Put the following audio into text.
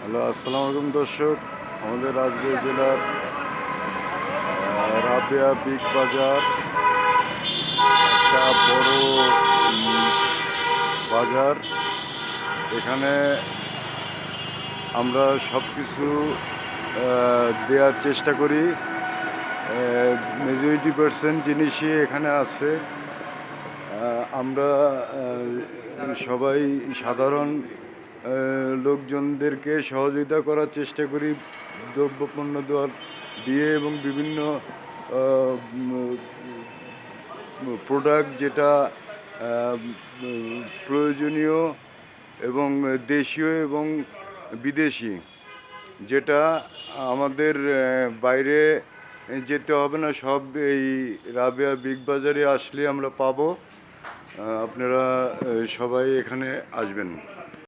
Hello, আসসালামু আলাইকুম দর্শক। আমাদের রাজবাড়ী জেলার রাবেয়া বিগ বাজার, একটা বড় বাজার। এখানে আমরা সব কিছু দেওয়ার চেষ্টা করি। মেজরিটি পার্সেন্ট জিনিসই এখানে আছে। আমরা সবাই সাধারণ লোকজনদেরকে সহযোগিতা করার চেষ্টা করি, দ্রব্যপণ্য দেওয়ার, দিয়ে এবং বিভিন্ন প্রোডাক্ট যেটা প্রয়োজনীয় এবং দেশীয় এবং বিদেশি, যেটা আমাদের বাইরে যেতে হবে না, সব এই রাবেয়া বিগ বাজারে আসলে আমরা পাবো। আপনারা সবাই এখানে আসবেন।